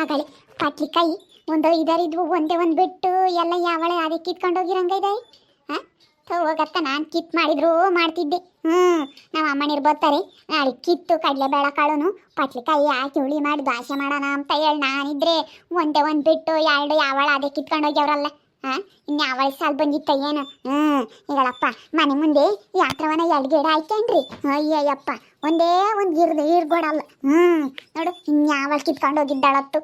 ಆಗಲಿ ಪಟ್ಲಿಕಾಯಿ ಒಂದು ಇದರಿದ್ವು ಒಂದೇ ಒಂದು ಬಿಟ್ಟು, ಎಲ್ಲ ಯಾವಳೆ ಅದೇ ಕಿತ್ಕೊಂಡು ಹೋಗಿರಂಗ ಹಾಂ? ಹೋಗತ್ತ, ನಾನು ಕಿತ್ ಮಾಡಿದ್ರು ಮಾಡ್ತಿದ್ದೆ. ಹ್ಞೂ ನಮ್ಮ ಅಮ್ಮನಿರು ಬರ್ತಾರೆ ನಾಳೆ ಕಿತ್ತು ಕಡಲೆಬೇಳೆ ಕಾಳುನು ಪಟ್ಲಿಕಾಯಿ ಹಾಕಿ ಹುಳಿ ಮಾಡಿ ದಾಸೆ ಮಾಡೋಣ ಅಂತ ಹೇಳಿ ನಾನಿದ್ರೆ ಒಂದೇ ಒಂದು ಬಿಟ್ಟು, ಎರಡು ಯಾವಳ ಅದೇ ಕಿತ್ಕೊಂಡು ಹೋಗ್ಯವ್ರಲ್ಲ. ಹಾಂ ಇನ್ನು ಯಾವಳ ಸಾಲ್ ಬಂದಿತ್ತ ಏನು? ಹ್ಞೂ. ಹೇಳಪ್ಪ ಮನೆ ಮುಂದೆ ಯಾತ್ರವನ ಎರಡು ಗಿಡ ಆಯ್ತೇನ್ರಿ ಅಯ್ಯಯ್ಯಪ್ಪ, ಒಂದೇ ಒಂದು ಗಿರ್ದು ಈರ್ಗೊಡಲ್ಲ ಹ್ಞೂ. ನೋಡು ಇನ್ಯಾವಳು ಕಿತ್ಕೊಂಡು ಹೋಗಿದ್ದಾಳತ್ತು.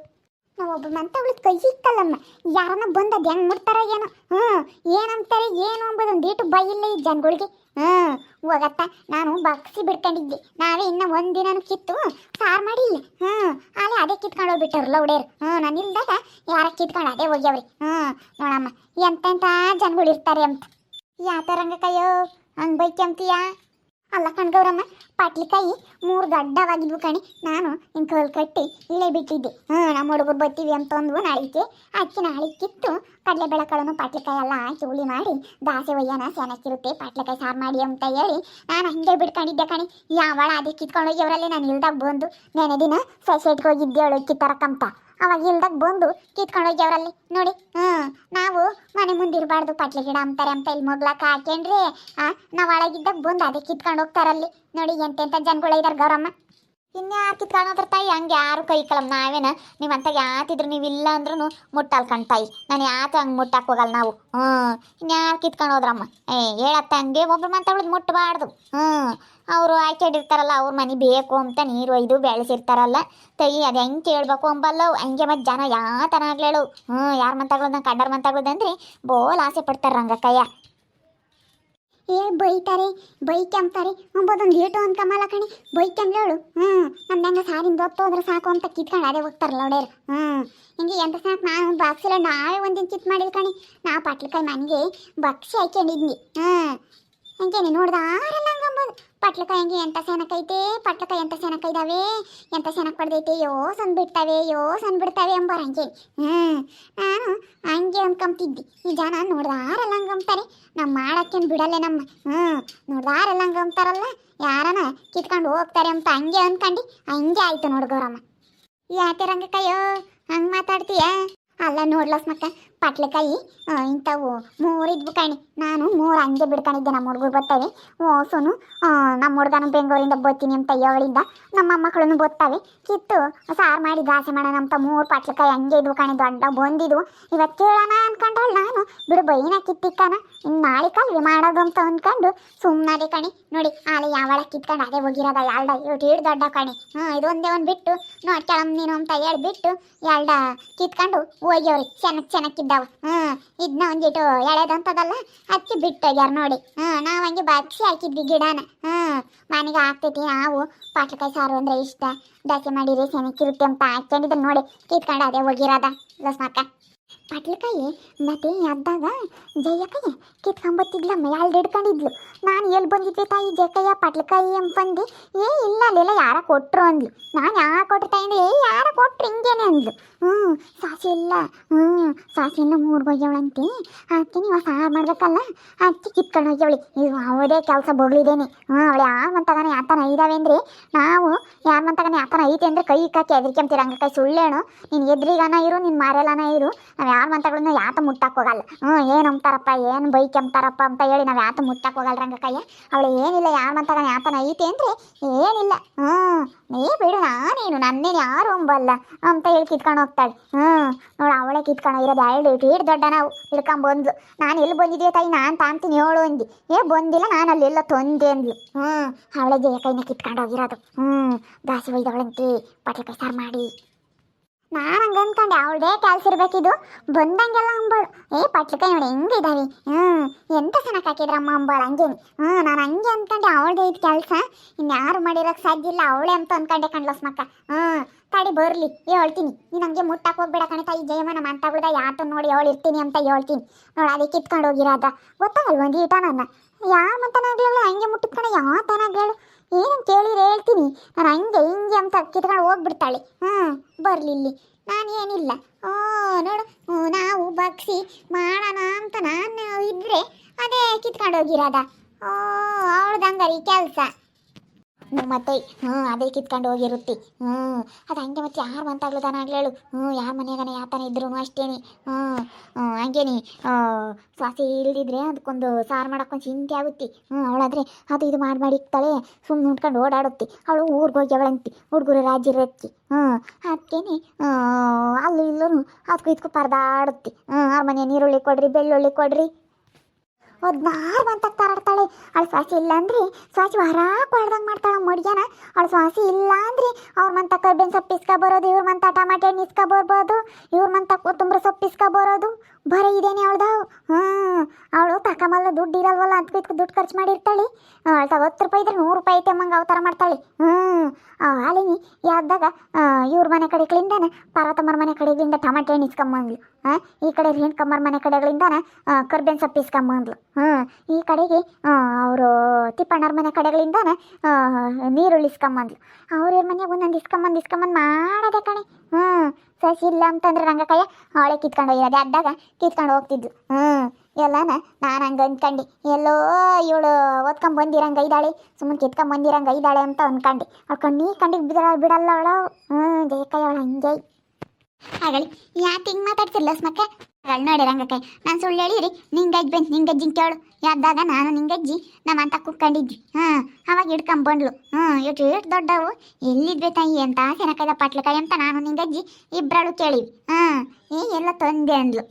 ನಾವೊಬ್ಬ ಮಂತ ಅವಳು ಕೈ ಸಿಕ್ಕಲ್ಲಮ್ಮ ಯಾರನ್ನ ಬಂದು ಅದು ಹೆಂಗೆ ಮುಟ್ತಾರ ಏನೋ. ಹ್ಞೂ. ಅಂಬೋದು ಇಲ್ಲಿ ಈ ಜನಗಳಿಗೆ. ಹ್ಞೂ ಹೋಗತ್ತ. ನಾನು ಬಗ್ಸಿ ಬಿಡ್ಕೊಂಡಿದ್ದೆ. ನಾವೇ ಇನ್ನು ಒಂದಿನ ಕಿತ್ತು ಸಾರು ಮಾಡಿಲ್ಲ. ಹ್ಞೂ ಅಲ್ಲಿ ಅದೇ ಕಿತ್ಕೊಂಡು ಹೋಗ್ಬಿಟ್ಟಾರಲ್ಲ ಉಡೇರು ಹ್ಞೂ ನಾನು ಇಲ್ದಾಗ ಯಾರ ಕಿತ್ಕೊಂಡು ಅದೇ ಹೋಗ್ಯಾವ್ರಿ. ಹ್ಞೂ ನೋಡಮ್ಮ. ಎಂತೆಂಥ ಜನಗಳು ಇರ್ತಾರೆ ಅಂತ. ಯಾತರಂಗ ಕೈಯೋ ಹಂಗೆ ಬೈಕ್ಯಂತೀಯಾ? ಅಲ್ಲ ಕಣ್ಗೌರಮ್ಮ ಪಾಟ್ಲಿಕಾಯಿ ಮೂರು ದೊಡ್ಡವಾಗಿದ್ವು ಕಣಿ. ನಾನು ಹಿಂಗೆ ಕಲ್ ಕಟ್ಟಿ ಇಳೆ ಬಿಟ್ಟಿದ್ದೆ. ಹ್ಞೂ ನಮ್ಮ ಹುಡುಗರು ಬರ್ತೀವಿ ಅಂತ ಅಂದ್ವು ನಾಳಿಕೆ. ಅಕ್ಕಿ ನಾಳೆ ಕಿತ್ತು ಕಡಲೆ ಬೆಳಕಳನ್ನು ಪಾಟ್ಲಿಕಾಯಿ ಎಲ್ಲ ಹಾಕಿ ಹುಳಿ ಮಾಡಿ ದಾಸೆ ಒಯ್ಯನ ಚೆನ್ನಾಗಿರುತ್ತೆ ಪಾಟ್ಲಿಕಾಯಿ ಸಾರು ಮಾಡಿ ಅಂತ ಹೇಳಿ ನಾನು ಹಂಗೆ ಬಿಟ್ಕೊಂಡಿದ್ದೆ ಕಣಿ. ಯಾವಳ ಅದೇ ಕಿತ್ಕೊಂಡು ಹೋಗ್ಯವರಲ್ಲಿ ನಾನು ಇಲ್ದಾಗ ಬಂದು ನೆನೆ ದಿನ ಸೊಸೈಟ್ಗೆ ಹೋಗಿದ್ದೆ ಅವಳು ಕಿತ್ತರಕ್ಕಂತ. ಅವಾಗ ಇಲ್ದಾಗ ಬಂದು ಕಿತ್ಕೊಂಡು ಹೋಗ್ಯವ್ರಲ್ಲಿ. ನೋಡಿ ಹ್ಞೂ ನಾವು ಮನೆ ಮುಂದಿರಬಾರ್ದು ಪಟ್ಲಿ ಗಿಡ ಅಂತಾರೆ ಅಂತ ಇಲ್ಲಿ ಮೊಗ್ಲಾಕ ಹಾಕೇನ್ರಿ ನಾವು ಒಳಗಿದ್ದಾಗ ಬಂದು ಅದೇ ಕಿತ್ಕೊಂಡು ಹೋಗ್ತಾರಲ್ಲಿ. ನೋಡಿ ಎಂತೆಂಥ ಜನಗಳು ಇದ್ದಾರೆ ಗೌರಮ್ಮ. ಇನ್ಯಾರು ಕಿತ್ಕೊಂಡು ಹೋದ್ರ ತಾಯಿ ಹಂಗೆ ಯಾರು ಕೈ ಕಳಮ್? ನಾವೇನ? ನೀವಂತ ಯಾತಿದ್ರು, ನೀವು ಇಲ್ಲ ಅಂದ್ರೂ ಮುಟ್ಟಲ್ ಕಣ್ ತಾಯಿ. ನಾನು ಯಾತ ಹಂಗೆ ಮುಟ್ಟಕ್ಕೆ ಹೋಗಲ್ಲ ನಾವು. ಹ್ಞೂ ಇನ್ಯಾರು ಕಿತ್ಕೊಂಡು ಹೋದ್ರಮ್ಮ? ಏ, ಹೇಳತ್ತ ಹಂಗೆ ಒಬ್ರು ಮಾತಾಡೋದು ಮುಟ್ಟಬಾರ್ದು ಹ್ಞೂ ಅವರು ಆಯ್ಕೆಡಿರ್ತಾರಲ್ಲ ಅವ್ರ ಮನೆ ಬೇಕು ಅಂತ ನೀರು ಒಯ್ದು ಬೆಳೆಸಿರ್ತಾರಲ್ಲ. ತೈ ಅದು ಹೆಂಗೆ ಕೇಳ್ಬೇಕು ಅಂಬಲ್ಲ? ಹಂಗೆ ಮತ್ತು ಜನ ಆಗ್ಲೇಳು. ಹ್ಞೂ ಯಾರು ಮಂತಾಗಳನ್ನ ಕಂಡರ್ ಮಂತಾಗಳದಂದ್ರೆ ಬೋಲ್ ಆಸೆ ಪಡ್ತಾರೆ ರಂಗಕ್ಕಯ್ಯ. ಏ, ಬೈತಾರೆ ಬೈಕ್ಯಂತಾರೆ ಅಂಬೋದೊಂದು ಏಟು ಅನ್ಕಮ್ಮಲ್ಲ ಕಣಿ. ಬೈಕ್ಯಂಬ್ಲೇಳು ಹ್ಞೂ ನಮ್ದಂಗ ಸಾರಿಂದ ಹೊತ್ತು ಹೋದ್ರೆ ಸಾಕು ಅಂತ ಕಿತ್ಕೊಂಡು ಅದೇ ಹೋಗ್ತಾರಲ್ಲ ನೋಡ್ಯಾರ ಹ್ಞೂ ಹಿಂಗೆ ಎಂತ ಸಾಕು ನಾನು ಬಾಕ್ಸಿಲ್ಲ ನಾಳೆ ಒಂದಿನ ಚಿತ್ ಮಾಡಿಲ್ಲ ಕಣಿ. ನಾ ಪಾಟ್ಲಕಾಯಿ ಮನೆಗೆ ಬಕ್ಸಿ ಹಾಕ್ಯಂಡಿದ್ನಿ ಹ್ಞೂ ಹಂಗೇನೆ ನೋಡ್ದಾರಲ್ಲ ಹಂಗಂಬೋದು. ಪಟ್ಲಕಾಯಿ ಹಂಗೆ ಎಂತ ಸೆನಕೈತೆ ಪಟ್ಲಕಾಯಿ ಎಂತ ಸೆನಕೈದಾವೆ ಎಂಥ ಸೆನಕ್ ಪಡ್ದೈತೆ, ಯೋ ಸಂದ್ ಬಿಡ್ತಾವೆ, ಯೋ ಸನ್ ಬಿಡ್ತಾವೆ ಅಂಬೋರು ಹಂಗೆ. ಹ್ಞೂ ನಾನು ಹಂಗೆ ಅನ್ಕೊಂತಿದ್ದಿ ಈ ಜನ ನೋಡ್ದಾರಲ್ಲ ಹಂಗಂತಾರೆ ನಮ್ಮ ಮಾಡಕ್ಕೇನು ಬಿಡಲ್ಲ ನಮ್ಮ ಹ್ಞೂ ನೋಡ್ದಾರಲ್ಲ ಹಂಗಂತಾರಲ್ಲ ಯಾರನ ಕಿತ್ಕೊಂಡು ಹೋಗ್ತಾರೆ ಅಂತ ಹಂಗೆ ಅನ್ಕಂಡು, ಹಂಗೆ ಆಯ್ತು ನೋಡು ಗೌರಮ್ಮ. ಯಾಕೆ ರಂಗಕ್ಕಯ್ಯೋ ಹಂಗೆ ಮಾತಾಡ್ತೀಯ? ಅಲ್ಲ ನೋಡ್ಲಸ್ ಮಕ್ಕ ಪಟ್ಲಕಾಯಿ ಇಂಥವು ಮೂರಿದ್ವು ಕಣಿ. ನಾನು ಮೂರು ಹಂಗೆ ಬಿಡ್ಕೊಂಡಿದ್ದೆ ನಮ್ಮ ಹುಡುಗರು ಓಸುನು ಆ, ನಮ್ಮ ಹುಡುಗನು ಬೆಂಗಳೂರಿಂದ ಬರ್ತೀನಿ ಅಂತ ಹೇಳಿದ್ದ ನಮ್ಮ ಮಕ್ಕಳನ್ನು ಬರ್ತಾವೆ ಕಿತ್ತು ಸಾರು ಮಾಡಿ ದಾಸೆ ಮಾಡೋಣ ಅಂತ ಮೂರು ಪಟ್ಲಕಾಯಿ ಹಂಗೆ ಇದ್ವು ಕಣಿ ದೊಡ್ಡ ಬಂದಿದ್ವು. ಇವತ್ತು ಕೇಳೋಣ ಅನ್ಕೊಂಡಳು ನಾನು ಬಿಡು ಬೈನ ಕಿತ್ತಿಕ್ಕಾನ. ಇನ್ನು ನಾಳೆ ಕಲ್ವಿ ಮಾಡೋದು ಅಂತ ಅಂದ್ಕೊಂಡು ಸುಮ್ಮನೆ ಕಣಿ. ನೋಡಿ ಆಲೆ ಯಾವಳ ಕಿತ್ಕೊಂಡು ಅದೇ ಹೋಗಿರೋದ ಎರಡ ಇಡು ದೊಡ್ಡ ಕಣಿ. ಹ್ಞೂ ಇದೊಂದೇ ಒಂದು ಬಿಟ್ಟು. ನೋಡಿ ಕೆಳಮ್ ನೀನು ಅಂತ ಹೇಳ್ಬಿಟ್ಟು ಎರಡ ಕಿತ್ಕೊಂಡು ಹೋಗ್ಯವ್ರಿ. ಚೆನ್ನಾಗಿ ಚೆನ್ನಾಗಿದ್ದಾವ ಹ್ಞೂ ಇದನ್ನ ಒಂದಿಟ್ಟು ಎಳೆದಂತದಲ್ಲ ಅದಕ್ಕೆ ಬಿಟ್ಟೋಗ್ಯಾರ ನೋಡಿ. ಹ್ಞೂ ನಾವು ಹಂಗೆ ಬಗ್ಸಿ ಹಾಕಿದ್ವಿ ಗಿಡನ. ಹ್ಞೂ ಮನೆಗೆ ಆಗ್ತೈತಿ ನಾವು. ಪಾಟ್ಲಕಾಯಿ ಸಾರು ಅಂದ್ರೆ ಇಷ್ಟ. ದಸೆ ಮಾಡಿರಿ ಚೆನ್ನಾಗಿರುತ್ತೆ ಅಂತ ಹಾಕ್ಕೊಂಡಿದ್ದ ನೋಡಿ. ಕಿತ್ಕೊಂಡು ಅದೇ ಹೋಗಿರೋದ. ಲಸ್ಮಕ್ಕ ಪಟ್ಲಕಾಯಿ ಮತ್ತೆ ಅದ್ದಾಗ ಜಯಕ್ಕಯ್ಯ ಕಿತ್ಕೊಂಬತ್ತಿದ್ಲಮ್ಮ ಎರಡು ಹಿಡ್ಕೊಂಡಿದ್ಲು. ನಾನು ಎಲ್ಲಿ ಬಂದಿದ್ದೆ ತಾಯಿ ಜಯಕಯ್ಯ, ಪಟ್ಲಕಾಯಿ ಅಂತಂದು ಏ, ಇಲ್ಲ ಅಲ್ಲೆಲ್ಲ ಯಾರ ಕೊಟ್ರು ಅಂದ್ಲು. ನಾನು ಯಾರು ಕೊಟ್ರು ತಾಯಿ ಏ, ಯಾರ ಕೊಟ್ರು ಹಿಂಗೇನೆ ಅಂದ್ಲು. ಹ್ಞೂ ಸಾಸಿ ಇಲ್ಲ ಹ್ಞೂ ಸಾಸಿ ಇಲ್ಲ ಮೂರು ಬಯ್ಯವಳಂತೆ ಅದಕ್ಕೆ ನೀವು ಸಾರು ಮಾಡ್ಬೇಕಲ್ಲ, ಅದಕ್ಕೆ ಕಿತ್ಕೊಂಡು ಹೋಗ್ಯವಳಿ. ಇದು ಅವಳೇ ಕೆಲಸ ಬೊಗಳಿದ್ದೇನೆ ಹ್ಞೂ ಅವಳು ಯಾರು ಯಾತನ ಇದಾವೆ ಅಂದರೆ, ನಾವು ಯಾರ್ ಮಂತಾಗನೆ ಯಾತನ ಐತೆ ಅಂದರೆ ಕೈ ಕಾಕಿ ಎದ್ರಿಕೆಂತೀರ ಕೈ ಸುಳ್ಳೇನು ನೀನು ಎದ್ರಿಗನ ಇರು ನಿನ್ನ ಮಾರೆಲ್ಲನ ಇರು. ನಾವು ಯಾರ ಮಂತಗಳನ್ನ ಯಾತ ಮುಟ್ಟಕ್ಕೆ ಹೋಗಲ್ಲ. ಹ್ಞೂ ಏನು ಅಂತಾರಪ್ಪ ಏನು ಬೈಕ್ ಅಂಬ್ತಾರಪ್ಪ ಅಂತ ಹೇಳಿ ನಾವು ಯಾತ ಮುಟ್ಟಕ್ಕೆ ಹೋಗಲ್ಲ ರಂಗಕ್ಕಯ್ಯ ಅವಳು ಏನಿಲ್ಲ, ಯಾರ ಮಂತಾಗನ ಯಾತನ ಐತೆ ಅಂದರೆ ಏನಿಲ್ಲ. ಹ್ಞೂ ನೀ ಬಿಡು, ನಾನೇನು, ನನ್ನೇನು ಯಾರು ಅಂಬಲ್ಲ ಅಂತ ಹೇಳಿ ಕಿತ್ಕೊಂಡು ಹೋಗ್ತಾಳೆ ಹ್ಞೂ ನೋಡು ಅವಳೆ ಕಿತ್ಕೊಂಡು ಇರೋದು ಎರಡು ಇಟ್ಟು ದೊಡ್ಡ ನಾವು ಹಿಡ್ಕೊಂಬಂದ್ಲು ನಾನು ಎಲ್ಲಿ ಬಂದಿದ್ದೆ ತಾಯಿ, ನಾನು ತಾಂತೀನಿ ಹೇಳು ಅಂದಿ ಏ, ಬಂದಿಲ್ಲ, ನಾನು ಅಲ್ಲೆಲ್ಲ ತೊಂದೆ ಅಂದ್ಲು. ಹ್ಞೂ ಅವಳೆ ಜಯ ಕೈನ ಕಿತ್ಕೊಂಡು ಹೋಗಿರೋದು. ಹ್ಞೂ ದಾಸಿ ಒಯ್ದವಳಂತೆ ಪಟ್ಲಕಾಯಿ ಸಾರು ಮಾಡಿ. ನಾನು ಹಂಗೆ ಅನ್ಕೊಂಡೆ, ಅವಳದೇ ಕೆಲ್ಸ ಇರ್ಬೇಕಿದು. ಬಂದಂಗೆಲ್ಲ ಅಂಬಾಳು, ಏ ಪಟ್ಲಕಾಯಿ ನೋಡಿ ಹೆಂಗಿದಾವೆ ಹ್ಞೂ ಎಂತ ಸನಕ್ಕೆ ಹಾಕಿದ್ರಮ್ಮ ಅಂಬಾಳು, ಹಂಗೇನೆ. ಹ್ಞೂ ನಾನು ಹಂಗೆ ಅನ್ಕೊಂಡೆ, ಅವಳದೇ ಇದು ಕೆಲಸ. ಇನ್ಯಾರು ಮಾಡಿರೋಕೆ ಸಾಧ್ಯ ಇಲ್ಲ, ಅವಳೇ ಅಂತ ಅನ್ಕೊಂಡೆ ಕಣ್ಲಸ್ ಮಕ್ಕ ಹ್ಞೂ ತಡಿ ಬರಲಿ ಹೇಳ್ತೀನಿ ನೀನು ಹಂಗೆ ಮುಟ್ಟಕ್ಕೆ ಹೋಗ್ಬೇಡ ಕಣೆ ತಾಯಿ ಜಯಮನ ಮಂತಾಗ್ಬಿಡ ಯಾತ ನೋಡಿ ಅವಳು ಇರ್ತೀನಿ ಅಂತ ಹೇಳ್ತೀನಿ. ನೋಡಿ ಅದಕ್ಕೆ ಕಿತ್ಕೊಂಡು ಹೋಗಿರೋದ. ಗೊತ್ತಾಗಲ್ವ ಒಂದು ಈಟ ನನ್ನ ಯಾವ ಮಂತನಾಗ್ಲಿಲ್ಲ ಹಂಗೆ ಮುಟ್ಟಿದ್ಕಣೆ, ಯಾವ ತನಾಗ್ಲೇಳು ಏನು ಕೇಳಿದ್ರೆ ಹೇಳ್ತೀನಿ. ನಾನು ಹಂಗೆ ಹಿಂಗೆ ಅಂತ ಕಿತ್ಕೊಂಡು ಹೋಗ್ಬಿಡ್ತಾಳೆ. ಹ್ಞೂ ಬರಲಿಲ್ಲಿ ನಾನೇನಿಲ್ಲ. ಓ, ನೋಡು ನಾವು ಬಗ್ಸಿ ಮಾಡೋಣ ಅಂತ ನಾನು ಇದ್ದರೆ ಅದೇ ಕಿತ್ಕೊಂಡು ಹೋಗಿರೋದ ಓ ಅವಳ್ದು ಹಂಗಾರಿ ಕೆಲಸ ಮತ್ತೆ ಹ್ಞೂ ಅದೇ ಕಿತ್ಕೊಂಡು ಹೋಗಿರುತ್ತಿ. ಹ್ಞೂ ಅದು ಹಂಗೆ ಮತ್ತೆ ಯಾರು ಮಂತಾಗ್ಲು ತಾನ ಹೇಳು. ಹ್ಞೂ ಯಾರ ಮನೆಯಾಗನ ಯಾತನ ಇದ್ರು ಅಷ್ಟೇನಿ. ಹ್ಞೂ ಹ್ಞೂ ಹಂಗೇನಿ ಸ್ವಾಸಿ ಇಲ್ದಿದ್ರೆ ಅದಕ್ಕೊಂದು ಸಾರು ಮಾಡೋಕ್ಕೊಂದು ಚಿಂತೆ ಆಗುತ್ತೆ. ಹ್ಞೂ ಅವಳಾದ್ರೆ ಅದು ಇದು ಮಾಡಿ ಮಾಡಿ ಇಕ್ತಾಳೆ ಸುಮ್ಮನೆ ಉಟ್ಕೊಂಡು ಓಡಾಡುತ್ತಿ. ಅವಳು ಊರಿಗೆ ಹೋಗಿ ಅವಳಂತಿ, ಹುಡುಗರು ರಾಜ್ಯ ರತ್ತಿ ಹ್ಞೂ ಅದಕ್ಕೇನೆ ಅಲ್ಲೂ ಇಲ್ಲೂ ಅದಕ್ಕೂ ಇದಕ್ಕೂ ಪರದಾಡುತ್ತಿ. ಹ್ಞೂ ಅವ್ರ ಮನೆ ನೀರುಳ್ಳಿ ಕೊಡ್ರಿ, ಬೆಳ್ಳುಳ್ಳಿ ಕೊಡ್ರಿ. ಹದಿನಾರು ಬಂತ ತಾರಾಡ್ತಾಳೆ ಅವಳು ಸ್ವಾಸಿ ಇಲ್ಲ ಅಂದ್ರೆ ಸ್ವಾಸಿ ಹೊರಾಕ್ ಹೊಡ್ದಂಗೆ ಮಾಡ್ತಾಳೆ ಮಡ್ಯಾನ ಅವಳು ಸ್ವಾಸಿ ಇಲ್ಲ ಅಂದ್ರೆ ಅವ್ರ ಮಂತ ಕರ್ಬೇನ್ ಸೊಪ್ಪು ಇಸ್ಕ ಬರೋದು ಇವ್ರ ಮಂತ ಟಮಾಟೆ ಹಣ್ಣು ಇಸ್ಕ ಬರ್ಬೋದು ಇವ್ರ ಮಂತ ಕೊತ್ತಂಬರಿ ಸೊಪ್ಪು ಇಸ್ಕ ಬರೋದು ಬರೀ ಇದೇನೆ ಅವಳ್ದು. ಹ್ಞೂ ಅವಳು ತಕಮಲ್ಲ ದುಡ್ಡು ಇರಲ್ವಲ್ಲ ಅಂತ ಇದಕ್ಕೆ ದುಡ್ಡು ಖರ್ಚು ಮಾಡಿರ್ತಾಳೆ. ಅವಳು ಹತ್ತು ರೂಪಾಯಿ ಇದ್ರೆ ನೂರು ರೂಪಾಯಿ ಐತೆ ಅಮ್ಮಂಗೆ ಅವತಾರ ಮಾಡ್ತಾಳೆ. ಹ್ಞೂ ಅಲ್ಲಿನಿ ಯಾವ್ದಾಗ ಇವ್ರ ಮನೆ ಕಡೆಗಳಿಂದನೇ ಪಾರ್ವತಮ್ಮರ ಮನೆ ಕಡೆಗಳಿಂದ ಟಮಾಟೆ ಹಣ್ಣು ಇಸ್ಕೊಂಬಂದ್ಲು ಹಾಂ ಈ ಕಡೆ ರೇಣುಕಮ್ಮರ ಮನೆ ಕಡೆಗಳಿಂದ ಕರ್ಬೇನ್ ಸೊಪ್ಪು ಇಸ್ಕೊಂಬಂದ್ಲು ಹ್ಞೂ ಈ ಕಡೆಗೆ ಅವರು ತಿಪ್ಪಣ್ಣರ ಮನೆ ಕಡೆಗಳಿಂದ ನೀರುಳ್ಳಿ ಇಸ್ಕೊಂಬಂದ್ಲು ಅವ್ರ ಇವ್ರ ಮನೆಗೆ ಒಂದೊಂದು ಇಸ್ಕೊಂಬಂದು ಇಸ್ಕೊಂಬಂದು ಮಾಡದೆ ಕಣೆ. ಹ್ಞೂ ಸಸಿ ಇಲ್ಲ ಅಂತಂದ್ರೆ ನಂಗೆ ಕೈಯ ಅವಳೆ ಕಿತ್ಕೊಂಡು ಹೋಗಿರೋದೆ. ಅಡ್ಡಾಗ ಕಿತ್ಕೊಂಡು ಹೋಗ್ತಿದ್ಲು. ಹ್ಞೂ ಎಲ್ಲಾನ ನಾನು ಹಂಗೆ ಅಂದ್ಕಂಡು ಎಲ್ಲೋ ಇವಳು ಓದ್ಕೊಂಡ್ ಬಂದಿರಂಗೆ ಇದ್ದಾಳೆ ಸುಮ್ಮನೆ ಕಿತ್ಕೊಂಡ್ ಬಂದಿರಂಗೆ ಇದ್ದಾಳೆ ಅಂತ ಅನ್ಕಂಡು. ಅವ್ಳು ಕಣ್ಣಿ ಕಂಡಿಗೆ ಬಿಡ, ಬಿಡಲ್ಲ ಅವಳು. ಹ್ಞೂ ಜಯಕೈ ಅವಳು ಹಂಗೆ. ಹಾಗಳಿ ಯಾಕೆ ಹಿಂಗೆ ಮಾತಾಡ್ತಿರ್ಲ ಸ್ಮಕ್ಕ? ಹಾಗಳು ನೋಡಿ ನಾನು ಸುಳ್ಳು ಹೇಳಿರಿ, ನಿಂಗಜ್ಜಿ ಬಂದು ನಿಂಗಜ್ಜಿನ ಕೇಳು. ಯಾವ್ದಾಗ ನಾನು ನಿಂಗಜ್ಜಿ ನಮ್ಮ ಅಂತ ಕುಕ್ಕೊಂಡಿದ್ವಿ. ಹಾಂ, ಅವಾಗ ಹಿಡ್ಕೊಂಬಂದ್ಲು. ಹ್ಞೂ ಎಷ್ಟು ಎಷ್ಟು ದೊಡ್ಡವು? ಎಲ್ಲಿದ್ವಿ ತಾಯಿ ಅಂತ ಸೆನಕೈದ ಪಾಟ್ಲಕಾಯಿ ಅಂತ ನಾನು ನಿಂಗಜ್ಜಿ ಇಬ್ಬರಳು ಕೇಳಿವಿ. ಹಾಂ, ಏ, ಎಲ್ಲ ತಂದೆ ಅಂದ್ಲು.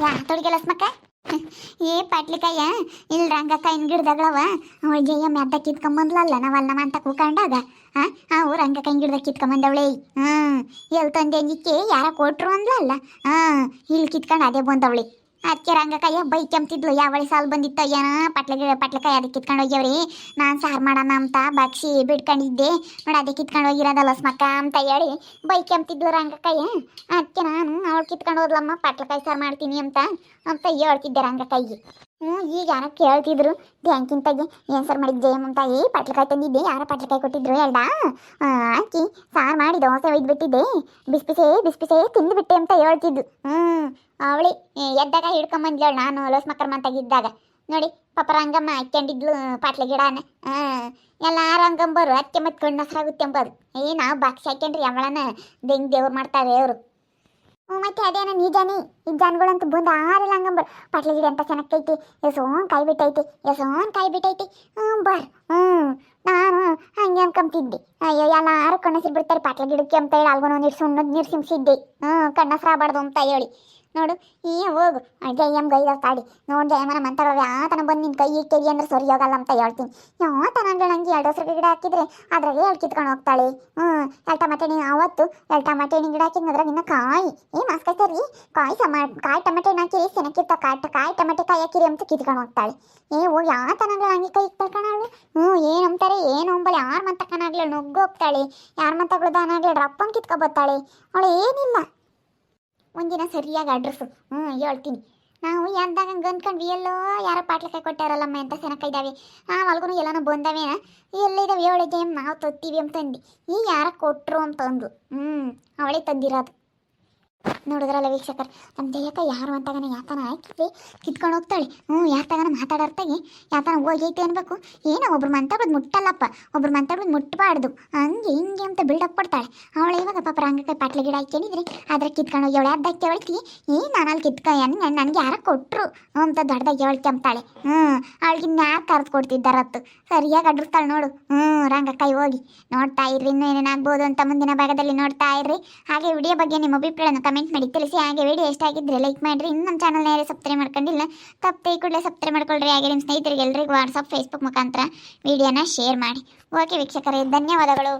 ಯಾ ತೊಡಗಿಲ್ಲ ಸ್ಮಕ್ಕ? ಏ ಪಾಟ್ಲಿಕಾಯ ಇಲ್ಲಿ ಇನ್ ಗಿಡದಾಗಳವ. ಅವಳು ಜಯಮ್ಮ ಅದ್ದ ಕಿತ್ಕೊಂಬಂದ್ಲಲ್ಲ ನಾವಲ್ಲ ಅಂತ ಕೂಕೊಂಡಾಗ ಹಾಂ ಅವು ರಂಗಕ್ಕಾಯಿನ ಗಿಡದಾಗ ಕಿತ್ಕೊಂಬಂದವಳೆ. ಹ್ಞೂ ಎಲ್ಲಿ ತಂದೆ ಅಂಜಿಕ್ಕೆ ಯಾರ ಕೊಟ್ರು ಅಂದ್ಲಲ್ಲ ಹಾಂ ಇಲ್ಲಿ ಕಿತ್ಕೊಂಡು ಅದೇ ಬಂದವಳೆ. ಅದಕ್ಕೆ ರಂಗಕಾಯ ಬೈ ಕೆಮ್ತಿದ್ಲು. ಯಾವಳಿ ಸಾಲು ಬಂದಿತ್ತು ಏನೋ ಪಟ್ಲ ಪಟ್ಲಕಾಯಿ ಅದಕ್ಕೆ ಕಿತ್ಕೊಂಡು ಹೋಗ್ಯವ್ರಿ. ನಾನು ಸಾರ್ ಮಾಡೋಣ ಅಂತ ಬಾಕ್ಸಿ ಬಿಡ್ಕೊಂಡಿದ್ದೆ ನೋಡಿ ಅದಕ್ಕೆ ಕಿತ್ಕೊಂಡು ಹೋಗಿರೋದಲ್ಲ ಸ್ಮಕ್ಕ ಅಂತ ಹೇಳಿ ಬೈ ಕೆಮ್ತಿದ್ಲು ರಂಗಕಾಯ ಅದಕ್ಕೆ ನಾನು ಅವಳು ಕಿತ್ಕೊಂಡು ಹೋದ್ಲಮ್ಮ ಪಟ್ಲಕಾಯಿ ಸಾರು ಮಾಡ್ತೀನಿ ಅಂತ ಅಂತ ಹೇಳ್ತಿದ್ದೆ ರಂಗಕಾಯಿಗೆ ಹ್ಞೂ, ಈಗ ಯಾರೋ ಕೇಳ್ತಿದ್ರು. ಬ್ಯಾಂಕಿಂತಾಗಿ ಏನು ಸರ್ ಮಾಡಿದ್ದು ಏ, ಪಟ್ಲಕಾಯಿ ತಂದಿದ್ದೆ. ಯಾರೋ ಪಟ್ಲಕಾಯಿ ಕೊಟ್ಟಿದ್ರು ಹೇಳ್ದ? ಹಾಕಿ ಸಾರು ಮಾಡಿ ದೋಸೆ ಒಯ್ದುಬಿಟ್ಟಿದ್ದೆ. ಬಿಸಿ ಬಿಸೇ ಬಿಸಿ ಬಿಸೇ ಅಂತ ಹೇಳ್ತಿದ್ದು ಹ್ಞೂ ಅವಳಿ ಎದ್ದಾಗ ಹಿಡ್ಕೊಂಬಂದ್ಲು ನಾನು ಲೋಸ್ ಮಕ್ಕರ್ ಮಾತಾಗಿದ್ದಾಗ ನೋಡಿ, ಪಾಪ ರಂಗಮ್ಮ ಹಾಕ್ಕೊಂಡಿದ್ಲು ಪಾಟ್ಲೆ ಗಿಡನ. ಹಾಂ ಎಲ್ಲ ರಂಗಂಬರು ಅತ್ತೆ ಮತ್ತೆ ಕಣ್ಣು ಹಸ್ರಾಗುತ್ತೆ ಅಂಬೋದು ಏ, ನಾವು ಬಾಕ್ಸ್ ಹಾಕ್ಯಂಡ್ರಿ ಅವಳನ್ನ. ದೆಂಗ್ ದೇವ್ರು ಮಾಡ್ತಾರೆ ಅವರು. ಮತ್ತೆ ಅದೇನ ನಿಜಾನೇ. ಈ ಜನಗಳಂತೂ ಬಂದು ಆರಿಲ್ಲ ಹಂಗಂಬರ್. ಪಾಟ್ಲೆ ಗಿಡ ಅಂತ ಚೆನ್ನಾಗೈತಿ ಎಸೋನ್ ಕಾಯಿ ಬಿಟ್ಟೈತಿ. ಎಸೋನ್ ಕಾಯಿ ಬಿಟ್ಟೈತಿ. ಹ್ಞೂ ಬರ್. ಹ್ಞೂ ನಾನು ಹಂಗೆ ಅನ್ಕೊಂತಿದ್ದೆ ಅಯ್ಯೋ ಎಲ್ಲಾರು ಕಣ್ಣಸಿರ್ ಬಿಡ್ತಾರೆ ಪಟ್ಲ ಅಂತ ಹೇಳಿ. ಅಲ್ಗೊಂದು ನೀರು ಸುಣ್ಣದ ನೀರು ಸಿಮ್ಸಿದ್ದೆ ಹ್ಞೂ ಕಣ್ಣಸ್ರಾಬಾರ್ದು ಅಂತ ಹೇಳಿ. ನೋಡು, ಈ ಹೋಗು. ಜಯಮ್ಮ ಗೈದಾವ್ ತಾಡಿ ನೋಡ್ದೆ ಜಯಮ್ಮನ ಮಂತಾಡೋರು ಆತನ ಬಂದು ನಿನ್ನ ಕೈ ಕೆರಿ ಅಂದ್ರೆ ಸರಿ ಹೋಗಲ್ಲ ಅಂತ ಹೇಳ್ತೀನಿ. ಯಾತನ ಅಂದ್ರೆ ನಂಗೆ ಎರಡು ಹಸಿರು ಗಿಡ ಹಾಕಿದ್ರೆ ಅದ್ರಾಗೆ ಎರಡು ಕಿತ್ಕೊಂಡು ಹೋಗ್ತಾಳೆ. ಹ್ಞೂ ಎಲ್ಟ ನೀನ್ ಅವತ್ತು ಎರಡು ಟಮಾಟೆ ಹಣ್ಣಿನ ಗಿಡ ಹಾಕಿದ್ನ ಅದ್ರಾಗ ನಿನ್ನ ಕಾಯಿ. ಏ ಮಸ್ಕ ಸರಿ ಕಾಯಿ ಸಮ, ಕಾಯಿ ಟಮಾಟೆ ಹಾಕಿರಿ ಸೆನಕ್ಕಿರ್ತ ಕಾಯಿ ಕಾಯಿ ಟಮಟೆ ಕಾಯಿ ಹಾಕಿರಿ ಅಂತ ಕಿತ್ಕೊಂಡು ಹೋಗ್ತಾಳೆ. ಏ, ಹೋಗಿ ಅಂದ್ರೆ ಹಂಗೆ ಕೈ ಇಟ್ಕೊಳ್ಕಣಳು ಹ್ಞೂ ಏನು ಅಂತಾರೆ ಏನು ಅಂಬಲ್ಲ ಯಾರ್ ಮಂತಕ್ಕನಾಗ್ಲಿ ನುಗ್ಗೋಗ್ತಾಳೆ ಯಾರ್ ಮಂತಗಳು ದಾನಾಗ್ಲಿ ರಪ್ಪನ್ ಕಿತ್ಕೊ ಬರ್ತಾಳೆ. ಅವಳು ಏನಿಲ್ಲ. ಒಂದಿನ ಸರಿಯಾಗಿ ಅಡ್ರೆಸ್ಸು. ಹ್ಞೂ ಹೇಳ್ತೀನಿ. ನಾವು ಎಂದಾಗ ಹಂಗೆ ಅಂದ್ಕೊಂಡ್ವಿ ಎಲ್ಲೋ ಯಾರೋ ಪಾಟ್ಲಕಾಯಿ ಕೊಟ್ಟಾರಲ್ಲಮ್ಮ ಅಂತ ಸೆನಕೈದಾವೆ ಇದ್ದಾವೆ ಮಲ್ಗೂ ಎಲ್ಲನೂ ಬಂದಾವೆ ಎಲ್ಲಿದ್ದಾವೆ ಜಯಮ್ ನಾವು ತೊತ್ತೀವಿ ಅಂತಂದು. ಈ ಯಾರ ಕೊಟ್ಟರು ಅಂತಂದು ಹ್ಞೂ ಅವಳೇ ತಂದಿರೋದು. ನೋಡಿದ್ರಲ್ಲ ವೀಕ್ಷಕರು? ನಮ್ಮ ಜಯಕ್ಕ ಯಾರು ಅಂತಾಗನ ಯಾತನ ಹಾಕಿದ್ರಿ ಕಿತ್ಕೊಂಡು ಹೋಗ್ತಾಳೆ. ಹ್ಞೂ ಯಾತಗನ ಮಾತಾಡರ್ತಾಗಿ? ಯಾತನ ಹೋಗೈತೆ ಅನ್ಬೇಕು? ಏನೋ ಒಬ್ರು ಮಾತಾಡೋದು ಮುಟ್ಟಲ್ಲಪ್ಪ. ಒಬ್ರು ಮಾತಾಡೋದು ಮುಟ್ಟಬಾರ್ದು ಹಂಗೆ ಹಿಂಗೆ ಅಂತ ಬಿಲ್ಡಪ್ ಕೊಡ್ತಾಳೆ. ಅವಳು ಇವಾಗ ಪಾಪ ರಂಗಕ್ಕೆ ಪಾಟ್ಲಿ ಗಿಡ ಹಾಕೇನಿದ್ರಿ ಅದ್ರ ಕಿತ್ಕೊಂಡು ಹೋಗಿ ಅವಳು ಅರ್ಧಕ್ಕೆ ಅವಳ್ತಿ ಏನ್ ನಾನು ಅಲ್ಲಿ ಕಿತ್ಕ ನನಗೆ ಯಾರ ಕೊಟ್ಟರು ಅಂತ ದೊಡ್ಡದಾಗಿ ಅವಳು ಅಂತಾಳೆ ಹ್ಞೂ ಅವಳಿಗೆ ಯಾರು ಕರೆದು ಕೊಡ್ತಿದ್ದಾರತ್ತು ಸರಿಯಾಗಿ ಅಡ್ರಿಸ್ತಾಳೆ ನೋಡು. ಹ್ಞೂ ರಂಗಕ್ಕಾಯಿ ಹೋಗಿ. ನೋಡ್ತಾ ಇರ್ರಿ, ಇನ್ನೂ ಏನೇನಾಗ್ಬೋದು ಅಂತ ಮುಂದಿನ ಭಾಗದಲ್ಲಿ ನೋಡ್ತಾ ಇರ್ರಿ. ಹಾಗೆ ವಿಡಿಯೋ ಬಗ್ಗೆ ನಿಮ್ಮ ಅಭಿಪ್ರಾಯನ ಕಮೆಂಟ್ ಮಾಡಿ ತಿಳಿಸಿ, ಹಾಗೆ ವಿಡಿಯೋ ಇಷ್ಟ ಆಗಿದ್ರೆ ಲೈಕ್ ಮಾಡಿರಿ. ಇನ್ನು ನಮ್ಮ ಚಾನಲ್ನ ಯಾರು ಸಬ್ಸ್ಕ್ರೈಬ್ ಮಾಡ್ಕೊಂಡಿಲ್ಲ ತಪ್ಪದೆ ಕೂಡಲೇ ಸಬ್ಸ್ಕ್ರೈಬ್ ಮಾಡ್ಕೊಳ್ರಿ. ಹಾಗೆ ನಿಮ್ಮ ಸ್ನೇಹಿತರಿಗೆ ಎಲ್ಲರಿಗೂ ವಾಟ್ಸಪ್ ಫೇಸ್ಬುಕ್ ಮುಖಾಂತರ ವಿಡಿಯೋನ ಶೇರ್ ಮಾಡಿ. ಓಕೆ ವೀಕ್ಷಕರೇ, ಧನ್ಯವಾದಗಳು.